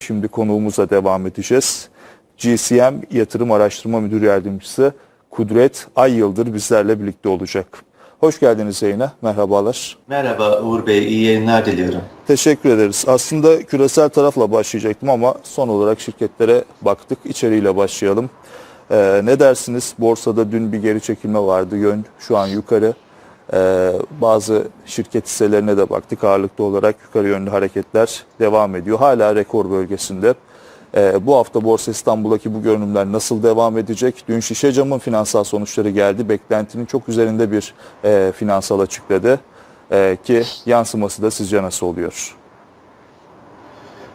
Şimdi konuğumuza devam edeceğiz. GCM Yatırım Araştırma Müdür Yardımcısı Kudret Ay Yıldır bizlerle birlikte olacak. Hoş geldiniz yayına. Merhabalar. Merhaba Uğur Bey, iyi yayınlar diliyorum. Teşekkür ederiz. Aslında küresel tarafla başlayacaktım ama son olarak şirketlere baktık. İçeriğiyle başlayalım. Ee, ne dersiniz? Borsada dün bir geri çekilme vardı. Yön şu an yukarı. Ee, bazı şirket hisselerine de baktık. Ağırlıklı olarak yukarı yönlü hareketler devam ediyor. Hala rekor bölgesinde. Ee, bu hafta Borsa İstanbul'daki bu görünümler nasıl devam edecek? Dün şişe camın finansal sonuçları geldi. Beklentinin çok üzerinde bir e, finansal açıkladı. Ee, ki yansıması da sizce nasıl oluyor?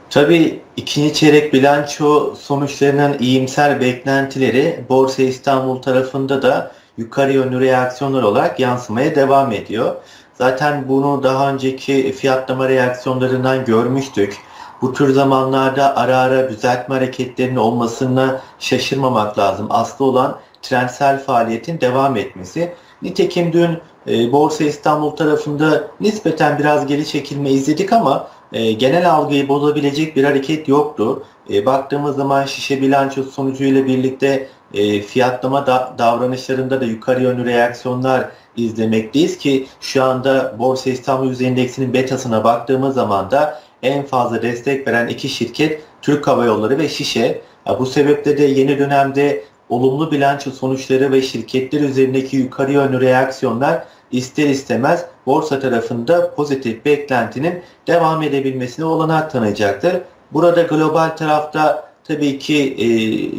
Tabii ikinci çeyrek bilanço sonuçlarının iyimser beklentileri Borsa İstanbul tarafında da yukarı yönlü reaksiyonlar olarak yansımaya devam ediyor. Zaten bunu daha önceki fiyatlama reaksiyonlarından görmüştük. Bu tür zamanlarda ara ara düzeltme hareketlerinin olmasına şaşırmamak lazım. Aslı olan trendsel faaliyetin devam etmesi. Nitekim dün e, Borsa İstanbul tarafında nispeten biraz geri çekilme izledik ama e, genel algıyı bozabilecek bir hareket yoktu. E, baktığımız zaman şişe bilanço sonucuyla birlikte e, fiyatlama da, davranışlarında da yukarı yönlü reaksiyonlar izlemekteyiz ki şu anda Borsa İstanbul Yüz Endeksinin betasına baktığımız zaman da en fazla destek veren iki şirket Türk Hava Yolları ve Şişe. Bu sebeple de yeni dönemde olumlu bilanço sonuçları ve şirketler üzerindeki yukarı yönlü reaksiyonlar ister istemez borsa tarafında pozitif beklentinin devam edebilmesine olanak tanıyacaktır. Burada global tarafta tabii ki e,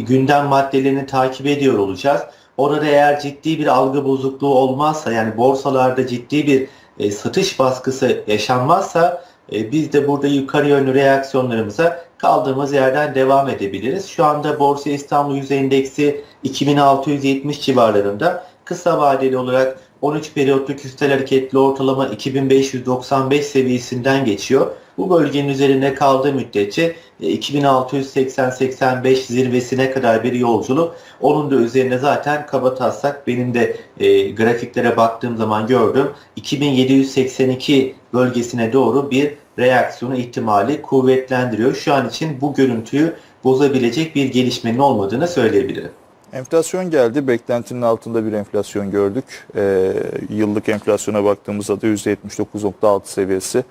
gündem maddelerini takip ediyor olacağız. Orada eğer ciddi bir algı bozukluğu olmazsa yani borsalarda ciddi bir e, satış baskısı yaşanmazsa e, biz de burada yukarı yönlü reaksiyonlarımıza kaldığımız yerden devam edebiliriz. Şu anda Borsa İstanbul Yüz Endeksi 2670 civarlarında kısa vadeli olarak 13 periyotluk üstel hareketli ortalama 2595 seviyesinden geçiyor. Bu bölgenin üzerinde kaldığı müddetçe 2680-85 zirvesine kadar bir yolculuk. Onun da üzerine zaten kaba taslak benim de e, grafiklere baktığım zaman gördüm. 2782 bölgesine doğru bir reaksiyonu ihtimali kuvvetlendiriyor. Şu an için bu görüntüyü bozabilecek bir gelişmenin olmadığını söyleyebilirim. Enflasyon geldi. Beklentinin altında bir enflasyon gördük. Ee, yıllık enflasyona baktığımızda da %79.6 seviyesi.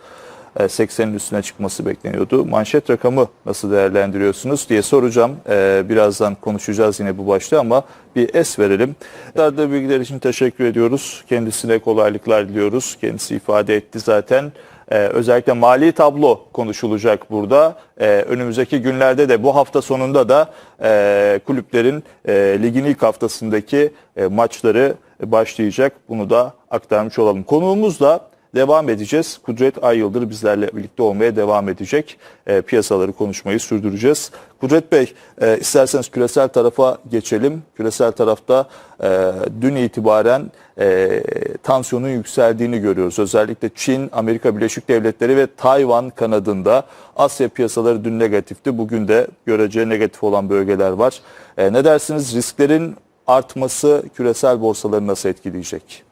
E, 80'in üstüne çıkması bekleniyordu. Manşet rakamı nasıl değerlendiriyorsunuz diye soracağım. Ee, birazdan konuşacağız yine bu başta ama bir es verelim. Daha bilgiler için teşekkür ediyoruz. Kendisine kolaylıklar diliyoruz. Kendisi ifade etti zaten. Ee, özellikle mali tablo konuşulacak burada. Ee, önümüzdeki günlerde de bu hafta sonunda da e, kulüplerin e, ligin ilk haftasındaki e, maçları başlayacak. Bunu da aktarmış olalım. Konuğumuzla devam edeceğiz. Kudret Ay Yıldır bizlerle birlikte olmaya devam edecek. E, piyasaları konuşmayı sürdüreceğiz. Kudret Bey e, isterseniz küresel tarafa geçelim. Küresel tarafta e, dün itibaren e, tansiyonun yükseldiğini görüyoruz. Özellikle Çin, Amerika Birleşik Devletleri ve Tayvan kanadında Asya piyasaları dün negatifti. Bugün de görece negatif olan bölgeler var. E, ne dersiniz risklerin artması küresel borsaları nasıl etkileyecek?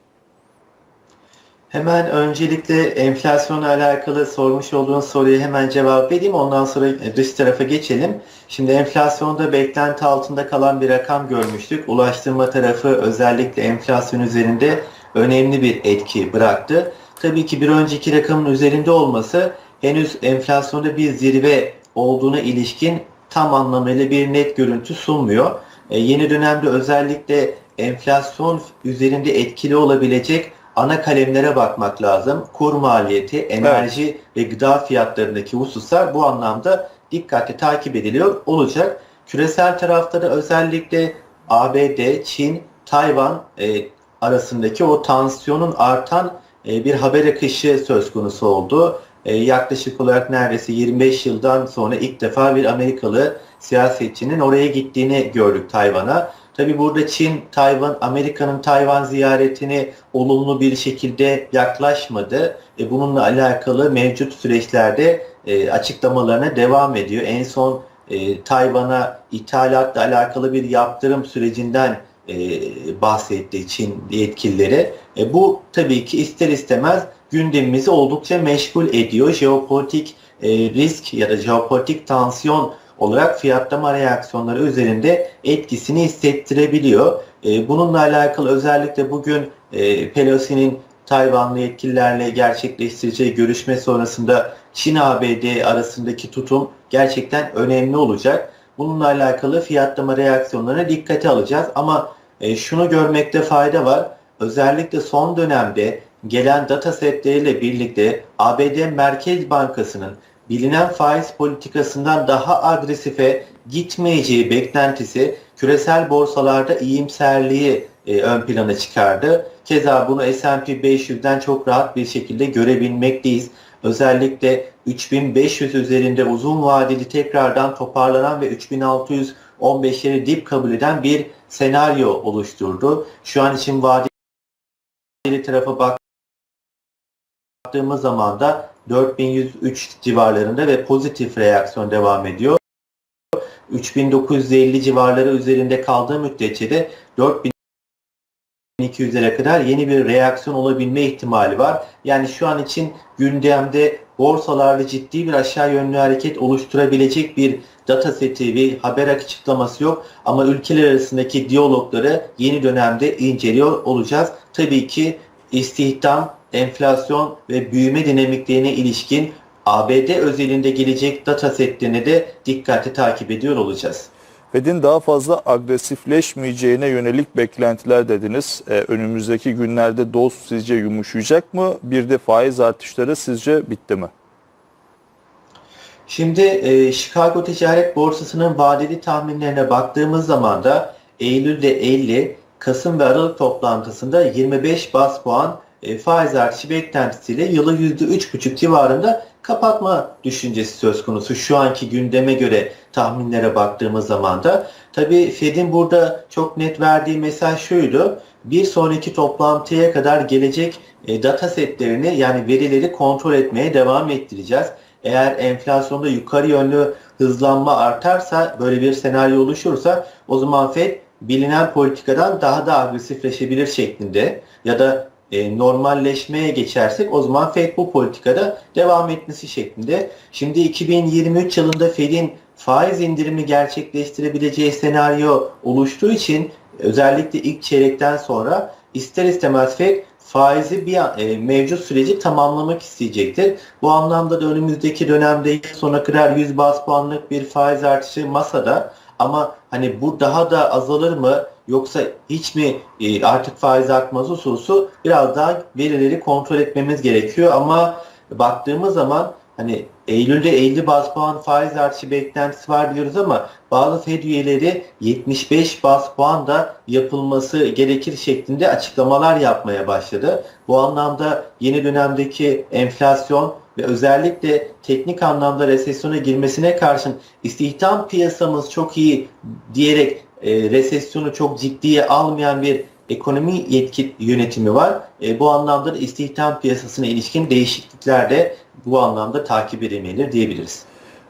Hemen öncelikle enflasyonla alakalı sormuş olduğunuz soruya hemen cevap vereyim. Ondan sonra dış tarafa geçelim. Şimdi enflasyonda beklenti altında kalan bir rakam görmüştük. Ulaştırma tarafı özellikle enflasyon üzerinde önemli bir etki bıraktı. Tabii ki bir önceki rakamın üzerinde olması henüz enflasyonda bir zirve olduğuna ilişkin tam anlamıyla bir net görüntü sunmuyor. E, yeni dönemde özellikle enflasyon üzerinde etkili olabilecek ana kalemlere bakmak lazım. Kur maliyeti, enerji ve gıda fiyatlarındaki hususlar bu anlamda dikkatli takip ediliyor olacak. Küresel tarafta da özellikle ABD, Çin, Tayvan e, arasındaki o tansiyonun artan e, bir haber akışı söz konusu oldu. E, yaklaşık olarak neredeyse 25 yıldan sonra ilk defa bir Amerikalı siyasetçinin oraya gittiğini gördük Tayvan'a. Tabi burada Çin, Tayvan, Amerika'nın Tayvan ziyaretini olumlu bir şekilde yaklaşmadı. E, bununla alakalı mevcut süreçlerde e, açıklamalarına devam ediyor. En son e, Tayvan'a ithalatla alakalı bir yaptırım sürecinden e, bahsetti Çin yetkilileri. E, bu tabii ki ister istemez gündemimizi oldukça meşgul ediyor. Jeopolitik e, risk ya da jeopolitik tansiyon olarak fiyatlama reaksiyonları üzerinde etkisini hissettirebiliyor. E, bununla alakalı özellikle bugün e, Pelosi'nin Tayvanlı yetkililerle gerçekleştireceği görüşme sonrasında Çin-ABD arasındaki tutum gerçekten önemli olacak. Bununla alakalı fiyatlama reaksiyonlarına dikkate alacağız ama e, şunu görmekte fayda var. Özellikle son dönemde gelen data setleriyle birlikte ABD Merkez Bankası'nın bilinen faiz politikasından daha agresife gitmeyeceği beklentisi küresel borsalarda iyimserliği e, ön plana çıkardı. Keza bunu S&P 500'den çok rahat bir şekilde görebilmekteyiz. Özellikle 3500 üzerinde uzun vadeli tekrardan toparlanan ve 3615'leri dip kabul eden bir senaryo oluşturdu. Şu an için vadeli tarafa baktığımız zaman da 4103 civarlarında ve pozitif reaksiyon devam ediyor. 3950 civarları üzerinde kaldığı müddetçe de 4200'lere kadar yeni bir reaksiyon olabilme ihtimali var. Yani şu an için gündemde borsalarda ciddi bir aşağı yönlü hareket oluşturabilecek bir data seti ve haber açıklaması yok. Ama ülkeler arasındaki diyalogları yeni dönemde inceliyor olacağız. Tabii ki istihdam, enflasyon ve büyüme dinamiklerine ilişkin ABD özelinde gelecek data setlerini de dikkatli takip ediyor olacağız. Fed'in daha fazla agresifleşmeyeceğine yönelik beklentiler dediniz. Ee, önümüzdeki günlerde doz sizce yumuşayacak mı? Bir de faiz artışları sizce bitti mi? Şimdi e, Chicago Ticaret Borsası'nın vadeli tahminlerine baktığımız zaman da Eylül'de 50, Kasım ve Aralık toplantısında 25 bas puan e, faiz artışı beklentisiyle yılı %3,5 civarında kapatma düşüncesi söz konusu. Şu anki gündeme göre tahminlere baktığımız zaman da tabii Fed'in burada çok net verdiği mesaj şuydu. Bir sonraki toplantıya kadar gelecek e, data setlerini yani verileri kontrol etmeye devam ettireceğiz. Eğer enflasyonda yukarı yönlü hızlanma artarsa, böyle bir senaryo oluşursa o zaman Fed bilinen politikadan daha da agresifleşebilir şeklinde ya da e, normalleşmeye geçersek o zaman Fed bu politikada devam etmesi şeklinde. Şimdi 2023 yılında Fed'in faiz indirimi gerçekleştirebileceği senaryo oluştuğu için özellikle ilk çeyrekten sonra ister istemez Fed faizi bir e, mevcut süreci tamamlamak isteyecektir. Bu anlamda da önümüzdeki dönemde sonuna kadar 100 bas puanlık bir faiz artışı masada ama hani bu daha da azalır mı yoksa hiç mi e, artık faiz artmaz hususu biraz daha verileri kontrol etmemiz gerekiyor ama baktığımız zaman hani Eylül'de 50 bas puan faiz artışı beklentisi var diyoruz ama bazı Fed üyeleri 75 bas puan da yapılması gerekir şeklinde açıklamalar yapmaya başladı. Bu anlamda yeni dönemdeki enflasyon ve özellikle teknik anlamda resesyona girmesine karşın istihdam piyasamız çok iyi diyerek e, resesyonu çok ciddiye almayan bir ekonomi yetki yönetimi var. E, bu anlamda da istihdam piyasasına ilişkin değişiklikler de bu anlamda takip edilmelidir diyebiliriz.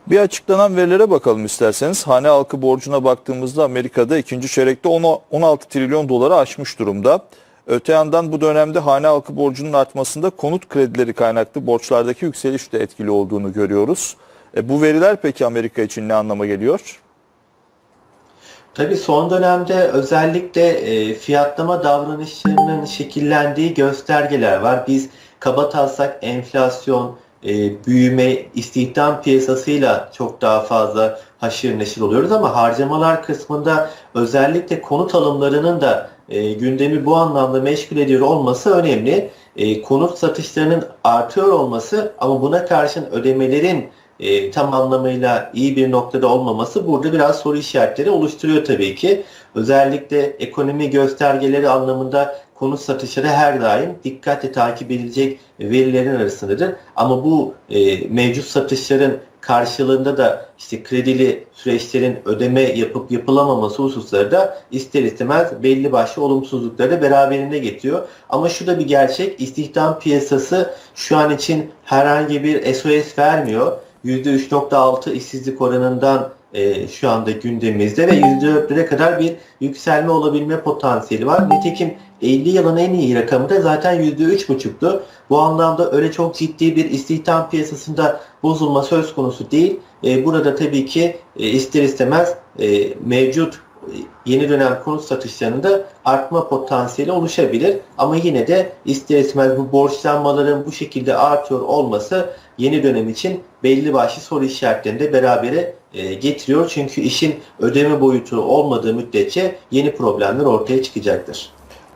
Bir açıklanan verilere bakalım isterseniz. Hane halkı borcuna baktığımızda Amerika'da ikinci çeyrekte 16 trilyon doları aşmış durumda. Öte yandan bu dönemde hane halkı borcunun artmasında konut kredileri kaynaklı borçlardaki yükseliş de etkili olduğunu görüyoruz. E, bu veriler peki Amerika için ne anlama geliyor? Tabii son dönemde özellikle e, fiyatlama davranışlarının şekillendiği göstergeler var. Biz kaba taslak enflasyon, e, büyüme, istihdam piyasasıyla çok daha fazla haşır neşir oluyoruz ama harcamalar kısmında özellikle konut alımlarının da e, gündemi bu anlamda meşgul ediyor olması önemli. E, konut satışlarının artıyor olması ama buna karşın ödemelerin e, tam anlamıyla iyi bir noktada olmaması burada biraz soru işaretleri oluşturuyor tabii ki. Özellikle ekonomi göstergeleri anlamında konut satışları her daim dikkatle takip edilecek verilerin arasındadır. Ama bu e, mevcut satışların karşılığında da işte kredili süreçlerin ödeme yapıp yapılamaması hususları da ister istemez belli başlı olumsuzlukları da beraberinde getiriyor. Ama şu da bir gerçek, istihdam piyasası şu an için herhangi bir SOS vermiyor. %3.6 işsizlik oranından e, şu anda gündemimizde ve %4'lere kadar bir yükselme olabilme potansiyeli var. Nitekim 50 yılın en iyi rakamı da zaten %3,5'tu. Bu anlamda öyle çok ciddi bir istihdam piyasasında bozulma söz konusu değil. E, burada tabii ki e, ister istemez e, mevcut e, yeni dönem konut satışlarında artma potansiyeli oluşabilir. Ama yine de ister istemez bu borçlanmaların bu şekilde artıyor olması yeni dönem için belli başlı soru işaretlerini de berabere e, getiriyor. Çünkü işin ödeme boyutu olmadığı müddetçe yeni problemler ortaya çıkacaktır.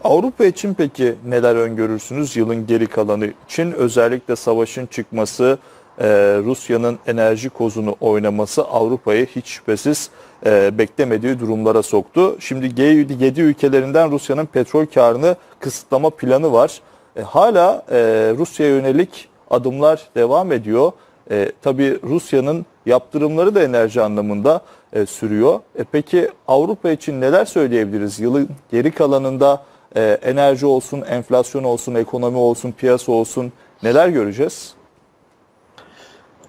Avrupa için peki neler öngörürsünüz yılın geri kalanı için? Özellikle savaşın çıkması, e, Rusya'nın enerji kozunu oynaması Avrupa'yı hiç şüphesiz e, beklemediği durumlara soktu. Şimdi G7 ülkelerinden Rusya'nın petrol karını kısıtlama planı var. Hala e, Rusya'ya yönelik adımlar devam ediyor. E, tabii Rusya'nın yaptırımları da enerji anlamında e, sürüyor. E, peki Avrupa için neler söyleyebiliriz? Yılın geri kalanında e, enerji olsun, enflasyon olsun, ekonomi olsun, piyasa olsun neler göreceğiz?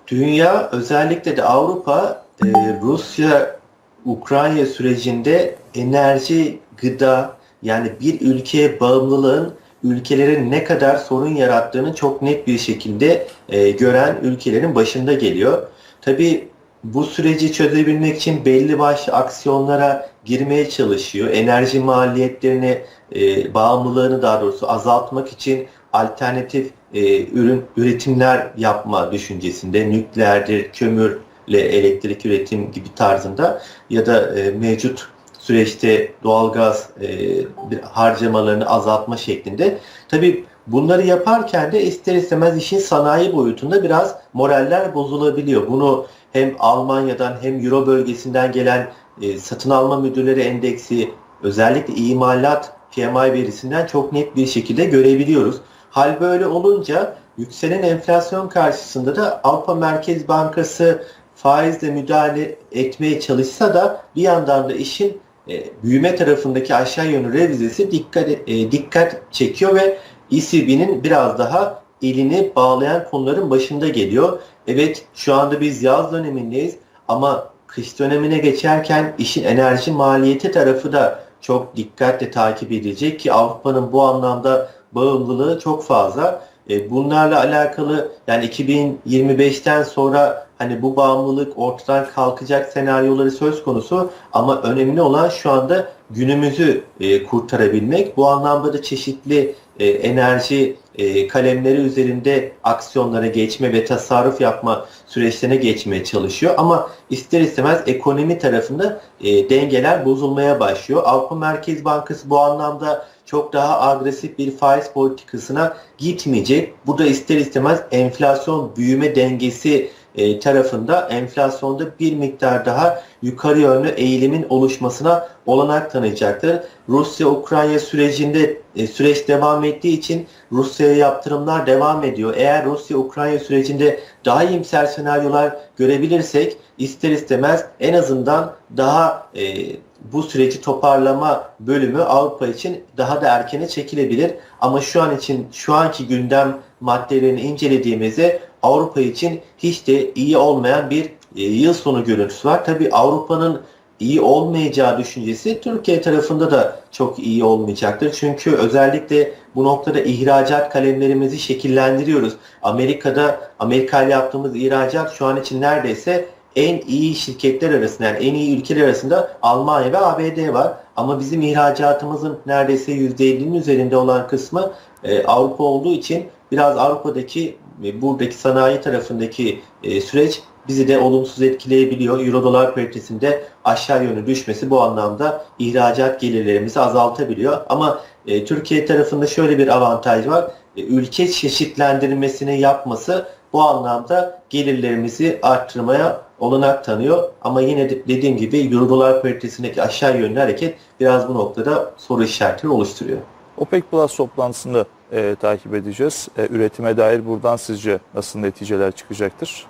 Dünya özellikle de Avrupa e, Rusya Ukrayna sürecinde enerji, gıda yani bir ülkeye bağımlılığın ülkelerin ne kadar sorun yarattığını çok net bir şekilde e, gören ülkelerin başında geliyor. Tabii bu süreci çözebilmek için belli başlı aksiyonlara girmeye çalışıyor. Enerji maliyetlerini, e, bağımlılığını daha doğrusu azaltmak için alternatif e, ürün üretimler yapma düşüncesinde nükleerdir, kömürle elektrik üretim gibi tarzında ya da e, mevcut süreçte doğalgaz e, harcamalarını azaltma şeklinde. Tabii bunları yaparken de ister istemez işin sanayi boyutunda biraz moraller bozulabiliyor. Bunu hem Almanya'dan hem Euro bölgesinden gelen e, satın alma müdürleri endeksi özellikle imalat PMI verisinden çok net bir şekilde görebiliyoruz. Hal böyle olunca yükselen enflasyon karşısında da Avrupa Merkez Bankası faizle müdahale etmeye çalışsa da bir yandan da işin e, büyüme tarafındaki aşağı yönlü revizesi dikkat e, dikkat çekiyor ve ECB'nin biraz daha elini bağlayan konuların başında geliyor. Evet şu anda biz yaz dönemindeyiz ama kış dönemine geçerken işin enerji maliyeti tarafı da çok dikkatle takip edilecek ki Avrupa'nın bu anlamda bağımlılığı çok fazla. E, bunlarla alakalı yani 2025'ten sonra hani bu bağımlılık ortadan kalkacak senaryoları söz konusu ama önemli olan şu anda günümüzü e, kurtarabilmek. Bu anlamda da çeşitli e, enerji e, kalemleri üzerinde aksiyonlara geçme ve tasarruf yapma süreçlerine geçmeye çalışıyor. Ama ister istemez ekonomi tarafında e, dengeler bozulmaya başlıyor. Avrupa Merkez Bankası bu anlamda çok daha agresif bir faiz politikasına gitmeyecek. Bu da ister istemez enflasyon büyüme dengesi e, tarafında enflasyonda bir miktar daha yukarı yönlü eğilimin oluşmasına olanak tanıyacaktır. Rusya-Ukrayna sürecinde e, süreç devam ettiği için Rusya'ya yaptırımlar devam ediyor. Eğer Rusya-Ukrayna sürecinde daha iyimser senaryolar görebilirsek ister istemez en azından daha e, bu süreci toparlama bölümü Avrupa için daha da erkene çekilebilir. Ama şu an için şu anki gündem maddelerini incelediğimizde Avrupa için hiç de iyi olmayan bir e, yıl sonu görüntüsü var. Tabii Avrupa'nın iyi olmayacağı düşüncesi Türkiye tarafında da çok iyi olmayacaktır. Çünkü özellikle bu noktada ihracat kalemlerimizi şekillendiriyoruz. Amerika'da Amerika yaptığımız ihracat şu an için neredeyse en iyi şirketler arasında yani en iyi ülkeler arasında Almanya ve ABD var. Ama bizim ihracatımızın neredeyse %50'nin üzerinde olan kısmı e, Avrupa olduğu için biraz Avrupa'daki ve buradaki sanayi tarafındaki e, süreç bizi de olumsuz etkileyebiliyor. Euro dolar paritesinde aşağı yönlü düşmesi bu anlamda ihracat gelirlerimizi azaltabiliyor. Ama e, Türkiye tarafında şöyle bir avantaj var. E, ülke çeşitlendirmesini yapması bu anlamda gelirlerimizi arttırmaya olanak tanıyor. Ama yine de dediğim gibi Euro dolar paritesindeki aşağı yönlü hareket biraz bu noktada soru işaretleri oluşturuyor. OPEC Plus toplantısını e, takip edeceğiz. E, üretime dair buradan sizce nasıl neticeler çıkacaktır?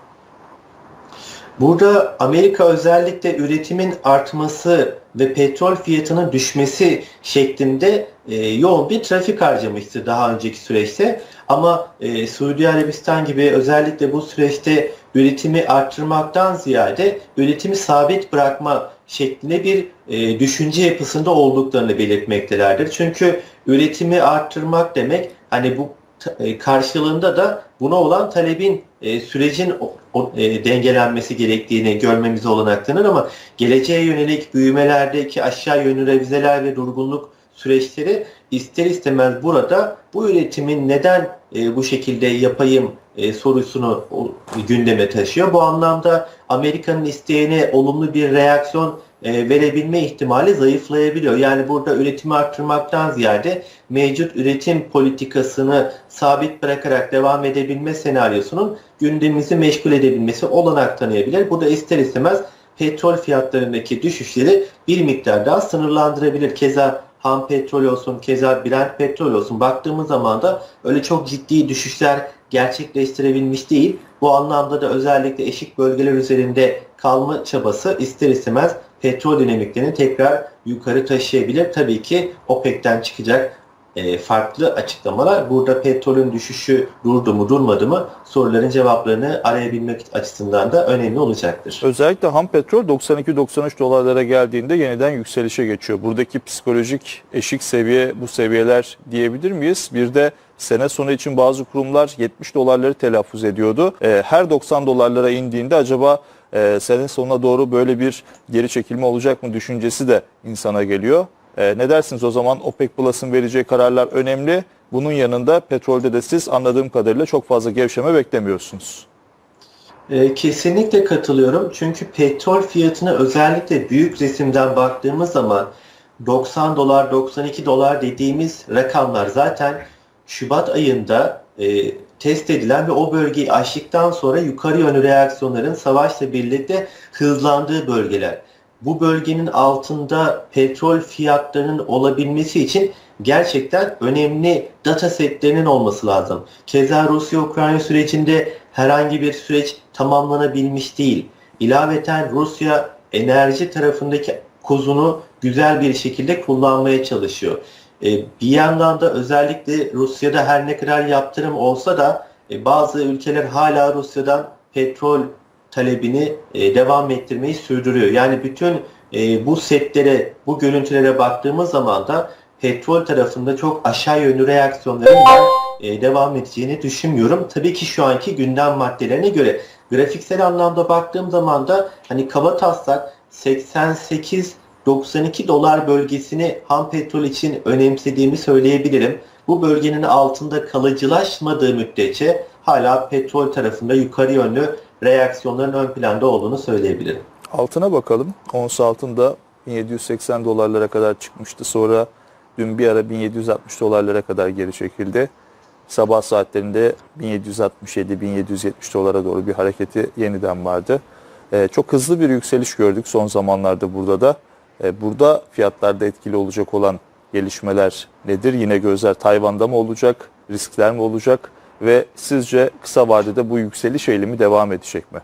Burada Amerika özellikle üretimin artması ve petrol fiyatının düşmesi şeklinde e, yoğun bir trafik harcamıştı daha önceki süreçte. Ama e, Suudi Arabistan gibi özellikle bu süreçte üretimi arttırmaktan ziyade üretimi sabit bırakma şeklinde bir e, düşünce yapısında olduklarını belirtmektelerdir. Çünkü üretimi arttırmak demek hani bu e, karşılığında da buna olan talebin e, sürecin o- e, dengelenmesi gerektiğini görmemize olanak tanır ama geleceğe yönelik büyümelerdeki aşağı yönlü revizeler ve durgunluk süreçleri ister istemez burada bu üretimin neden e, bu şekilde yapayım e, sorusunu o, gündeme taşıyor. Bu anlamda Amerika'nın isteğine olumlu bir reaksiyon e, verebilme ihtimali zayıflayabiliyor. Yani burada üretimi arttırmaktan ziyade mevcut üretim politikasını sabit bırakarak devam edebilme senaryosunun gündemimizi meşgul edebilmesi olanak tanıyabilir. Bu da ister istemez petrol fiyatlarındaki düşüşleri bir miktar daha sınırlandırabilir. Keza ham petrol olsun, keza Brent petrol olsun baktığımız zaman da öyle çok ciddi düşüşler gerçekleştirebilmiş değil. Bu anlamda da özellikle eşik bölgeler üzerinde kalma çabası ister istemez petrol dinamiklerini tekrar yukarı taşıyabilir. Tabii ki OPEC'ten çıkacak e, farklı açıklamalar. Burada petrolün düşüşü durdu mu durmadı mı soruların cevaplarını arayabilmek açısından da önemli olacaktır. Özellikle ham petrol 92-93 dolarlara geldiğinde yeniden yükselişe geçiyor. Buradaki psikolojik eşik seviye bu seviyeler diyebilir miyiz? Bir de sene sonu için bazı kurumlar 70 dolarları telaffuz ediyordu. Ee, her 90 dolarlara indiğinde acaba e, sene sonuna doğru böyle bir geri çekilme olacak mı düşüncesi de insana geliyor. Ee, ne dersiniz o zaman OPEC Plus'ın vereceği kararlar önemli. Bunun yanında petrolde de siz anladığım kadarıyla çok fazla gevşeme beklemiyorsunuz. E, kesinlikle katılıyorum. Çünkü petrol fiyatına özellikle büyük resimden baktığımız zaman 90 dolar, 92 dolar dediğimiz rakamlar zaten Şubat ayında e, test edilen ve o bölgeyi aştıktan sonra yukarı yönlü reaksiyonların savaşla birlikte hızlandığı bölgeler. Bu bölgenin altında petrol fiyatlarının olabilmesi için gerçekten önemli data setlerinin olması lazım. Keza Rusya-Ukrayna sürecinde herhangi bir süreç tamamlanabilmiş değil. İlaveten Rusya enerji tarafındaki kozunu güzel bir şekilde kullanmaya çalışıyor. E, bir yandan da özellikle Rusya'da her ne kadar yaptırım olsa da e, bazı ülkeler hala Rusya'dan petrol talebini e, devam ettirmeyi sürdürüyor. Yani bütün e, bu setlere, bu görüntülere baktığımız zaman da petrol tarafında çok aşağı yönlü reaksiyonların ben e, devam edeceğini düşünmüyorum. Tabii ki şu anki gündem maddelerine göre grafiksel anlamda baktığım zaman da hani kaba taslak 88 92 dolar bölgesini ham petrol için önemsediğimi söyleyebilirim. Bu bölgenin altında kalıcılaşmadığı müddetçe hala petrol tarafında yukarı yönlü reaksiyonların ön planda olduğunu söyleyebilirim. Altına bakalım. Ons altında 1780 dolarlara kadar çıkmıştı. Sonra dün bir ara 1760 dolarlara kadar geri çekildi. Sabah saatlerinde 1767-1770 dolara doğru bir hareketi yeniden vardı. Ee, çok hızlı bir yükseliş gördük son zamanlarda burada da. Ee, burada fiyatlarda etkili olacak olan gelişmeler nedir? Yine gözler Tayvan'da mı olacak? Riskler mi olacak? Ve sizce kısa vadede bu yükseliş eğilimi devam edecek mi?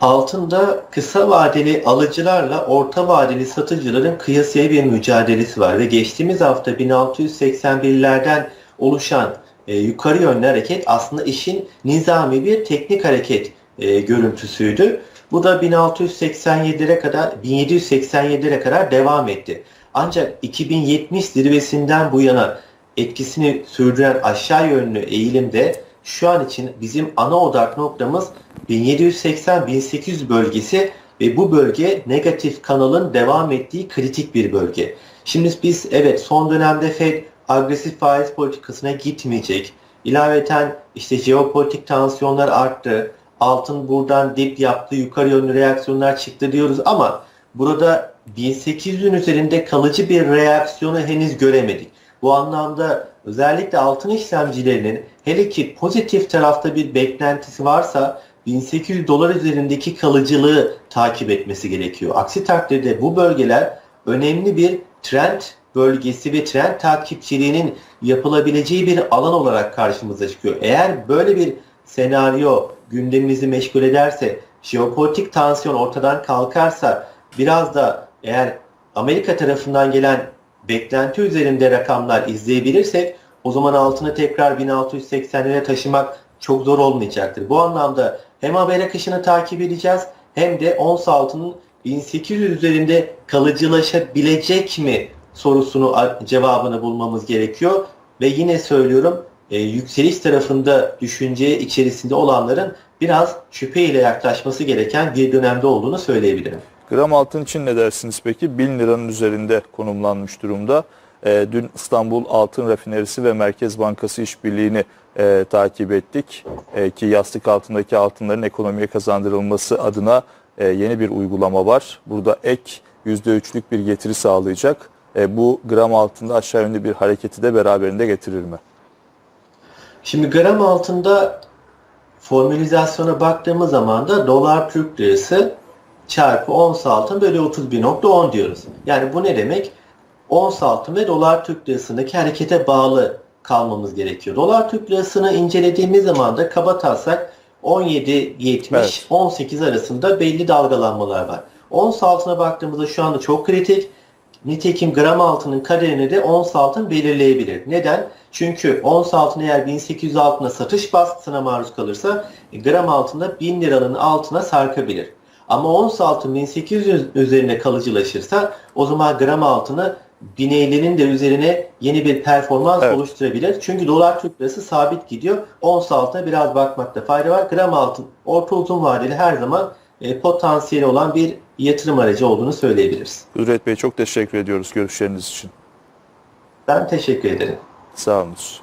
Altında kısa vadeli alıcılarla orta vadeli satıcıların kıyasıya bir mücadelesi var ve geçtiğimiz hafta 1681'lerden oluşan e, yukarı yönlü hareket aslında işin nizami bir teknik hareket e, görüntüsüydü. Bu da 1687'lere kadar 1787'lere kadar devam etti. Ancak 2070 zirvesinden bu yana etkisini sürdüren aşağı yönlü eğilimde şu an için bizim ana odak noktamız 1780-1800 bölgesi ve bu bölge negatif kanalın devam ettiği kritik bir bölge. Şimdi biz evet son dönemde Fed agresif faiz politikasına gitmeyecek. İlaveten işte jeopolitik tansiyonlar arttı. Altın buradan dip yaptı, yukarı yönlü reaksiyonlar çıktı diyoruz ama burada 1800'ün üzerinde kalıcı bir reaksiyonu henüz göremedik. Bu anlamda özellikle altın işlemcilerinin hele ki pozitif tarafta bir beklentisi varsa 1800 dolar üzerindeki kalıcılığı takip etmesi gerekiyor. Aksi takdirde bu bölgeler önemli bir trend bölgesi ve trend takipçiliğinin yapılabileceği bir alan olarak karşımıza çıkıyor. Eğer böyle bir senaryo gündemimizi meşgul ederse, jeopolitik tansiyon ortadan kalkarsa, biraz da eğer Amerika tarafından gelen beklenti üzerinde rakamlar izleyebilirsek o zaman altını tekrar 1680'lere taşımak çok zor olmayacaktır. Bu anlamda hem haber akışını takip edeceğiz hem de ons altının 1800 üzerinde kalıcılaşabilecek mi sorusunu cevabını bulmamız gerekiyor. Ve yine söylüyorum e, yükseliş tarafında düşünce içerisinde olanların biraz şüpheyle yaklaşması gereken bir dönemde olduğunu söyleyebilirim. Gram altın için ne dersiniz peki? 1000 liranın üzerinde konumlanmış durumda. E, dün İstanbul Altın Rafinerisi ve Merkez Bankası işbirliğini e, takip ettik. E, ki yastık altındaki altınların ekonomiye kazandırılması adına e, yeni bir uygulama var. Burada ek %3'lük bir getiri sağlayacak. E, bu gram altında aşağı yönlü bir hareketi de beraberinde getirir mi? Şimdi gram altında formülizasyona baktığımız zaman da dolar Türk lirası çarpı ons altın bölü 31.10 diyoruz. Yani bu ne demek? Ons altın ve dolar Türk lirasındaki harekete bağlı kalmamız gerekiyor. Dolar Türk lirasını incelediğimiz zaman da kaba taslak 17.70 Evet. 18 arasında belli dalgalanmalar var. Ons altına baktığımızda şu anda çok kritik. Nitekim gram altının kaderini de ons altın belirleyebilir. Neden? Çünkü ons altın eğer 1800 altına satış baskısına maruz kalırsa gram altında 1000 liranın altına sarkabilir. Ama ons altın 1800 üzerine kalıcılaşırsa o zaman gram altını 1050'nin de üzerine yeni bir performans Evet. oluşturabilir. Çünkü dolar Türk lirası sabit gidiyor. Ons altına biraz bakmakta fayda var. Gram altın orta uzun vadeli her zaman e, potansiyeli olan bir yatırım aracı olduğunu söyleyebiliriz. Kudret Bey çok teşekkür ediyoruz görüşleriniz için. Ben teşekkür ederim. Sağ olunuz.